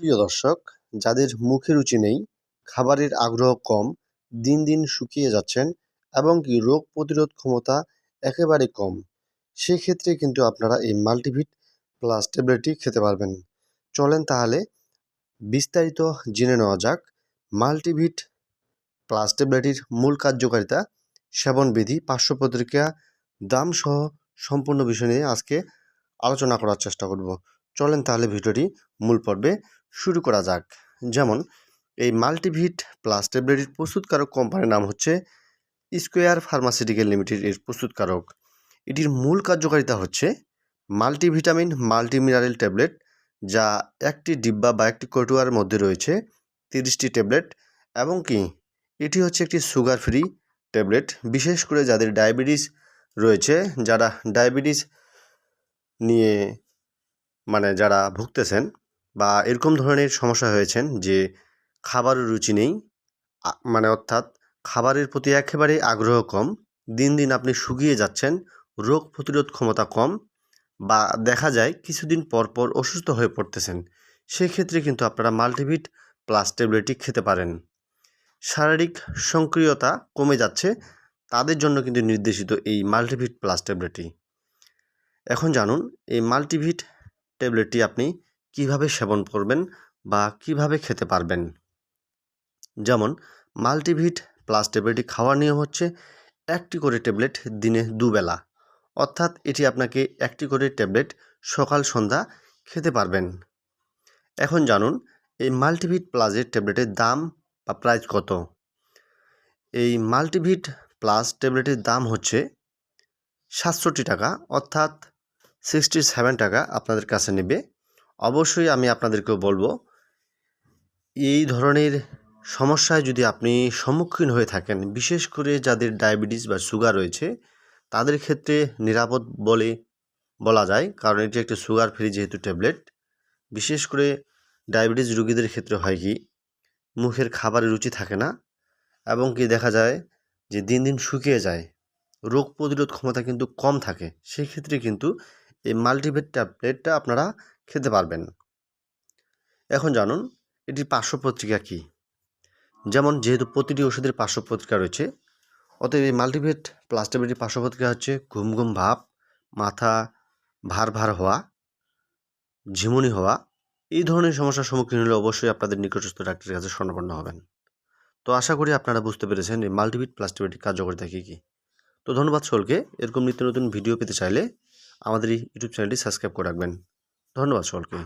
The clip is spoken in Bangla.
সুপ্রিয় দর্শক, যাদের মুখে রুচি নেই, খাবারের আগ্রহ কম, দিন দিন শুকিয়ে যাচ্ছেন এবং কি রোগ প্রতিরোধ ক্ষমতা একেবারে কম, সেক্ষেত্রে কিন্তু আপনারা এই মাল্টিভিট প্লাস ট্যাবলেটটি খেতে পারবেন। চলেন তাহলে বিস্তারিত জেনে নেওয়া যাক মাল্টিভিট প্লাস ট্যাবলেটটির মূল কার্যকারিতা সেবনবিধি পার্শ্ব প্রতিক্রিয়া, দাম সহ সম্পূর্ণ বিষয় নিয়ে আজকে আলোচনা করার চেষ্টা করব। চলেন তাহলে ভিডিওটি মূল পর্বে শুরু করা যাক। যেমন, এই মাল্টিভিট প্লাস ট্যাবলেটের প্রস্তুতকারক কোম্পানির নাম হচ্ছে স্কোয়ার ফার্মাসিউটিক্যাল লিমিটেড এর প্রস্তুতকারক। এটির মূল কার্যকারিতা হচ্ছে মাল্টিভিটামিন, মাল্টিমিনারেল ট্যাবলেট, যা একটি ডিব্বা বা একটি কটুয়ার মধ্যে রয়েছে, তিরিশটি ট্যাবলেট, এবং কি, এটি হচ্ছে একটি সুগার ফ্রি ট্যাবলেট, বিশেষ করে যাদের ডায়াবেটিস রয়েছে, যারা ডায়াবেটিস নিয়ে মানে যারা ভুগতেছেন বা এরকম ধরনের সমস্যা হয়েছেন যে খাবারের রুচি নেই মানে অর্থাৎ খাবারের প্রতি একেবারে আগ্রহ কম, দিন দিন আপনি শুকিয়ে যাচ্ছেন, রোগ প্রতিরোধ ক্ষমতা কম বা দেখা যায় কিছুদিন পর পর অসুস্থ হয়ে পড়তেছেন, সেক্ষেত্রে কিন্তু আপনারা মাল্টিভিট প্লাস ট্যাবলেটটি খেতে পারেন। শারীরিক সক্রিয়তা কমে যাচ্ছে, তাদের জন্য কিন্তু নির্দেশিত এই মাল্টিভিট প্লাস ট্যাবলেটটি এখন জানুন, এই মাল্টিভিট ট্যাবলেটটি আপনি কীভাবে সেবন করবেন বা কীভাবে খেতে পারবেন? যেমন, মাল্টিভিট প্লাস ট্যাবলেটটি খাওয়ার নিয়ম হচ্ছে একটি করে ট্যাবলেট দিনে দুবেলা। অর্থাৎ এটি আপনাকে একটি করে ট্যাবলেট সকাল, সন্ধ্যা খেতে পারবেন। এখন জানুন, এই মাল্টিভিট প্লাসের ট্যাবলেটের দাম বা প্রাইস কত? এই মাল্টিভিট প্লাস ট্যাবলেটের দাম হচ্ছে সাতষট্টি টাকা, অর্থাৎ সিক্সটি সেভেন টাকা আপনাদের কাছে নেবে অবশ্যই আমি আপনাদেরকেও বলব, এই ধরনের সমস্যায় যদি আপনি সম্মুখীন হয়ে থাকেন, বিশেষ করে যাদের ডায়াবেটিস বা সুগার রয়েছে, তাদের ক্ষেত্রে নিরাপদ বলে বলা যায়, কারণ এটি একটি সুগার ফ্রি যেহেতু ট্যাবলেট। বিশেষ করে ডায়াবেটিস রোগীদের ক্ষেত্রে হয় কি, মুখের খাবারের রুচি থাকে না এবং কি দেখা যায় যে দিন দিন শুকিয়ে যায়, রোগ প্রতিরোধ ক্ষমতা কিন্তু কম থাকে। সেই ক্ষেত্রে কিন্তু এই মাল্টিভেট ট্যাবলেটটা আপনারা খেতে পারবেন এখন জানুন, এটির পার্শ্ব পত্রিকা কী? যেমন, যেহেতু প্রতিটি ওষুধের পার্শ্ব রয়েছে, অতএব এই মাল্টিভেট প্লাস ট্যাবলেটের পার্শ্ব হচ্ছে ঘুম ঘুম ভাব, মাথা ভার ভার হওয়া, ঝিমুনি হওয়া, এই ধরনের সমস্যার সম্মুখীন হলে অবশ্যই আপনাদের নিকটস্থ ডাক্তারের কাছে স্বর্ণপন্ন হবেন। তো আশা করি আপনারা বুঝতে পেরেছেন এই মাল্টিভিট প্লাস কার্যকারিতা কী কী। তো ধন্যবাদ সকলকে, এরকম নিত্য নতুন ভিডিও পেতে চাইলে আমাদের এই ইউটিউব চ্যানেলটি সাবস্ক্রাইব করে রাখবেন। ধন্যবাদ সকলকে